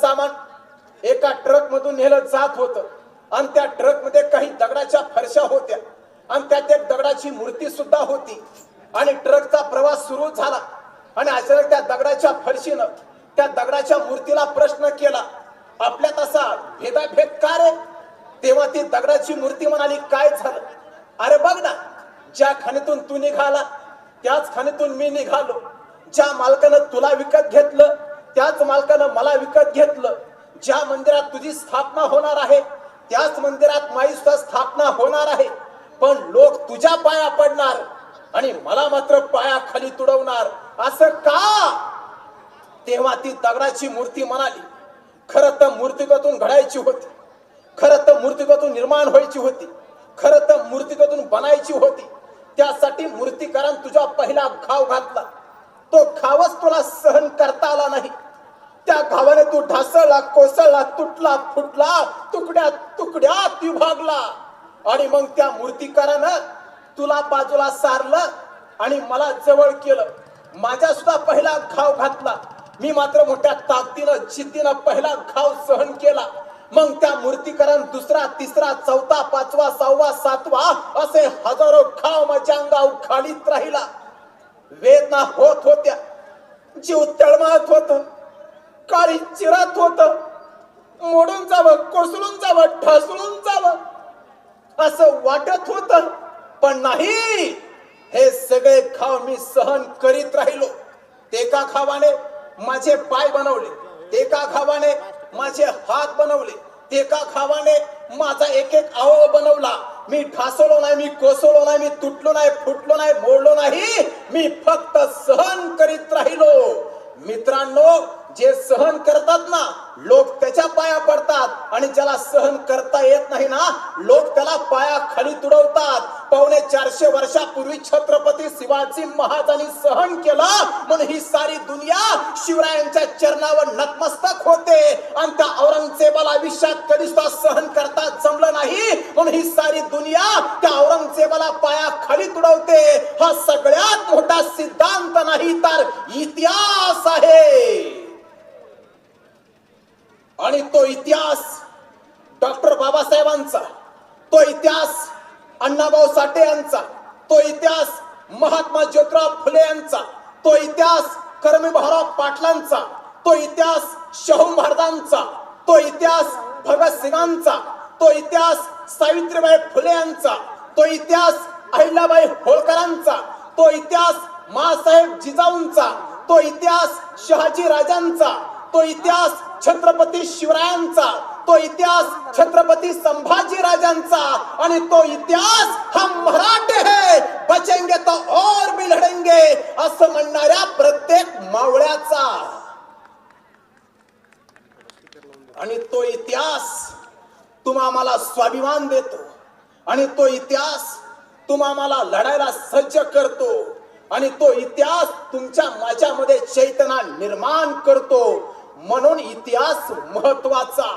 सामान एका ट्रक मधून नेलं जात होतं. आणि त्या ट्रकमध्ये काही दगडाच्या फरशा होत्या. आणि त्यात एक दगडाची मूर्ती सुद्धा होती. आणि ट्रकचा प्रवास सुरू झाला. आणि अचानक त्या दगडाच्या फरशीनं त्या दगडाच्या मूर्तीला प्रश्न केला आपल्यात असा भेदाभेद का रे? तेव्हा ती दगडाची मूर्ती म्हणाली काय झालं? अरे बघ ना ज्या खाणीतून तू निघाला त्याच खाणीतून मी निघालो. ज्या मालकानं तुला विकत घेतलं त्याच मालकानं मला विकत घेतलं. ज्या मंदिरात तुझी स्थापना होणार आहे त्याच मंदिरात माझी सुद्धा स्थापना होणार आहे. पण लोक तुझ्या पाया पडणार आणि मला मात्र पाया खाली तुडवणार. असं का? तेव्हा ती दगडाची मूर्ती म्हणाली खरं तर मूर्तिगतून घडायची होती. खरं तर मूर्तिगतून निर्माण व्हायची होती. खरं तर मूर्तिगतून बनायची होती. त्यासाठी मूर्तिकारान तुझा पहिला घाव घातला. तो घावच तुला सहन करता आला नाही. त्या घावाने तू ढासळला कोसळला तुटला फुटला तुकड्या तुकड्यात विभागला. आणि मग त्या मूर्तिकारानं तुला बाजूला सारलं आणि मला जवळ केलं. माझ्या सुद्धा पहिला घाव घातला. मी मात्र मोठ्या ताकदीनं जिद्दीनं पहिला घाव सहन केला. मग त्या मूर्तीकरण दुसरा तिसरा चौथा पाचवा सहावा सातवा असे हजारो घाव माझ्या अंगावर खालीत राहिला. वेदना होत होत्या. जीव तळमळत होत. काळी चिरात होत. मोडून जावं कोसळून जावं ढासळून जावं. असं वाटत होत. पण नाही. हे सगळे खाव मी सहन करीत राहिलो. ते का खावाने माझे पाय बनवले. ते का खावाने माझे हात बनवले. ते का खावाने माझा एक एक अवयव बनवला. मी ढासळलो नाही मी कोसळलो नाही मी तुटलो नाही फुटलो नाही मोडलो नाही. मी फक्त सहन करीत राहिलो. मित्रांनो जे सहन करतात ना लोक त्याच्या पाया पडतात. आणि ज्याला सहन करता येत नाही ना लोक त्याला पाया खाली तुडवतात. पावणे चारशे वर्षापूर्वी छत्रपती शिवाजी महाराजांनी सहन केलं. म्हणून ही सारी दुनिया शिवरायांच्या चरणावर नतमस्तक होते. आणि त्या औरंगजेबाला आयुष्यात कधी सहन करता जमलं नाही. म्हणून ही सारी दुनिया त्या औरंगजेबाला पाया खाली तुडवते. हा सगळ्यात मोठा सिद्धांत नाही तर इतिहास आहे. आणि तो इतिहास डॉक्टर बाबासाहेबांचा तो इतिहास अण्णाभाऊ साठे यांचा तो इतिहास महात्मा ज्योतिराव फुले यांचा तो इतिहास कर्मीभाऊराव पाटलांचा तो इतिहास शाहू महाराजांचा तो इतिहास भगतसिंगांचा तो इतिहास सावित्रीबाई फुले यांचा तो इतिहास अहिल्याबाई होळकरांचा तो इतिहास मासाहेब जिजाऊंचा तो इतिहास शहाजी राजांचा तो इतिहास छत्रपती शिवरायांचा तो इतिहास छत्रपती संभाजी राजांचा आणि तो इतिहास हा मराठे है. बचेंगे तो और भी लढेंगे असं म्हणणाऱ्या प्रत्येक मावळ्याचा. आणि तो इतिहास तुम्हा आम्हाला स्वाभिमान देतो. आणि तो इतिहास तुम्हा आम्हाला लढायला सज्ज करतो. आणि तो इतिहास तुमच्या माझ्यामध्ये चैतना निर्माण करतो. म्हणून इतिहास महत्त्वाचा